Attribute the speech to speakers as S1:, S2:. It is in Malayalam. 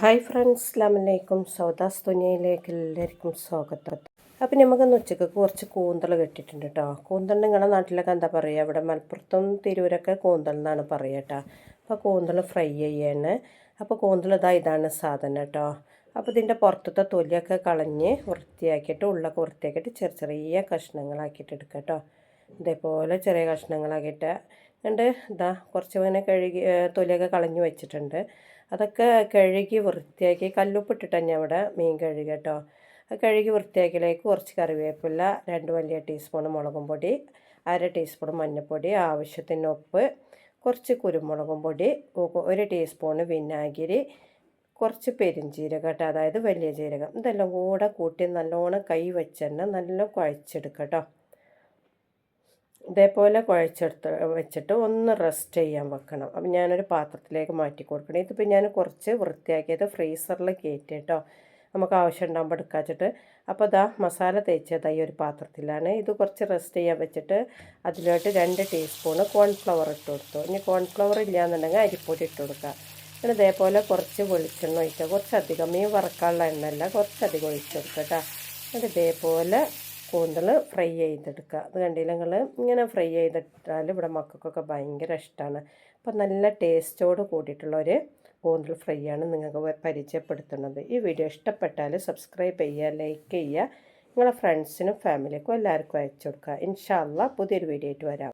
S1: ഹായ് ഫ്രണ്ട്സ് അസ്ലാമലൈക്കും സൗദാസ് തുനിയയിലേക്ക് എല്ലാവർക്കും സ്വാഗതം. അപ്പം നമുക്കൊന്ന് ഉച്ചയ്ക്ക് കുറച്ച് കൂന്തൽ കെട്ടിയിട്ടുണ്ട് കേട്ടോ കൂന്തൽ നിങ്ങളുടെ നാട്ടിലൊക്കെ എന്താ പറയുക ഇവിടെ മലപ്പുറത്തും തിരൂരൊക്കെ കൂന്തൽ എന്നാണ് പറയുക കേട്ടോ അപ്പോൾ കൂന്തൽ ഫ്രൈ ചെയ്യാണ്. അപ്പോൾ കൂന്തൽ ഇതാ ഇതാണ് സാധനം കേട്ടോ അപ്പോൾ ഇതിന്റെ പുറത്തത്തെ തൊലിയൊക്കെ കളഞ്ഞ് വൃത്തിയാക്കിയിട്ട് ഉള്ളൊക്കെ വൃത്തിയാക്കിയിട്ട് ചെറിയ ചെറിയ കഷ്ണങ്ങളാക്കിയിട്ട് എടുക്കാം കേട്ടോ ഇതേപോലെ ചെറിയ കഷ്ണങ്ങളാക്കിയിട്ട് ഉണ്ട് ഇതാ കുറച്ച് ഇങ്ങനെ കഴുകി തൊലിയൊക്കെ കളഞ്ഞു വെച്ചിട്ടുണ്ട്. അതൊക്കെ കഴുകി വൃത്തിയാക്കി കല്ലുപ്പിട്ടിട്ടാണ് ഞാൻ ഇവിടെ മീൻ കഴുകി കേട്ടോ. കഴുകി വൃത്തിയാക്കിയിലേക്ക് കുറച്ച് കറിവേപ്പില രണ്ട് വലിയ ടീസ്പൂൺ മുളകും പൊടി അര ടീസ്പൂൺ മഞ്ഞൾപ്പൊടി ആവശ്യത്തിന് ഉപ്പ് കുറച്ച് കുരുമുളകും പൊടി ഒരു ടീസ്പൂൺ വിനാഗിരി കുറച്ച് പെരിഞ്ചീരകം കേട്ടോ അതായത് വലിയ ജീരകം. ഇതെല്ലാം കൂടെ കൂട്ടി നല്ലോണം കൈ വെച്ച് തന്നെ നല്ല കുഴച്ചെടുക്കാം കേട്ടോ. ഇതേപോലെ കുഴച്ചെടുത്ത് വെച്ചിട്ട് ഒന്ന് റെസ്റ്റ് ചെയ്യാൻ വെക്കണം. അപ്പം ഞാനൊരു പാത്രത്തിലേക്ക് മാറ്റി കൊടുക്കണം. ഇതിപ്പോൾ ഞാൻ കുറച്ച് വൃത്തിയാക്കിയത് ഫ്രീസറിൽ കയറ്റി കേട്ടോ. നമുക്ക് ആവശ്യം ഉണ്ടാകുമ്പോൾ എടുക്കാച്ചിട്ട് അപ്പോൾ ഇതാ മസാല തേച്ചത് ഈ ഒരു പാത്രത്തിലാണ്. ഇത് കുറച്ച് റെസ്റ്റ് ചെയ്യാൻ വെച്ചിട്ട് അതിലോട്ട് രണ്ട് ടീസ്പൂണ് കോൺഫ്ലവർ ഇട്ട് കൊടുത്തു. ഇനി കോൺഫ്ലവർ ഇല്ലയെന്നുണ്ടെങ്കിൽ അരിപ്പൊടി ഇട്ട് കൊടുക്കുക പിന്നെ ഇതേപോലെ കുറച്ച് വെളിച്ചെണ്ണ ഒഴിക്കുക കുറച്ചധികം മീൻ വറക്കാനുള്ള എണ്ണല്ല കുറച്ചധികം ഒഴിച്ചെടുക്കുക കേട്ടോ. എന്നിട്ട് ഇതേപോലെ കൂന്തൽ ഫ്രൈ ചെയ്തെടുക്കുക. അത് കണ്ടില്ല നിങ്ങൾ ഇങ്ങനെ ഫ്രൈ ചെയ്തിട്ടാൽ ഇവിടെ മക്കൾക്കൊക്കെ ഭയങ്കര ഇഷ്ടമാണ് അപ്പോൾ നല്ല ടേസ്റ്റോട് കൂടിയിട്ടുള്ള ഒരു കൂന്തൽ ഫ്രൈ ആണ് നിങ്ങൾക്ക് പരിചയപ്പെടുത്തുന്നത്. ഈ വീഡിയോ ഇഷ്ടപ്പെട്ടാൽ സബ്സ്ക്രൈബ് ചെയ്യുക ലൈക്ക് ചെയ്യുക. നിങ്ങളെ ഫ്രണ്ട്സിനും ഫാമിലിക്കും എല്ലാവർക്കും അയച്ചു കൊടുക്കുക. ഇൻഷാല്ല പുതിയൊരു വീഡിയോ ആയിട്ട് വരാം.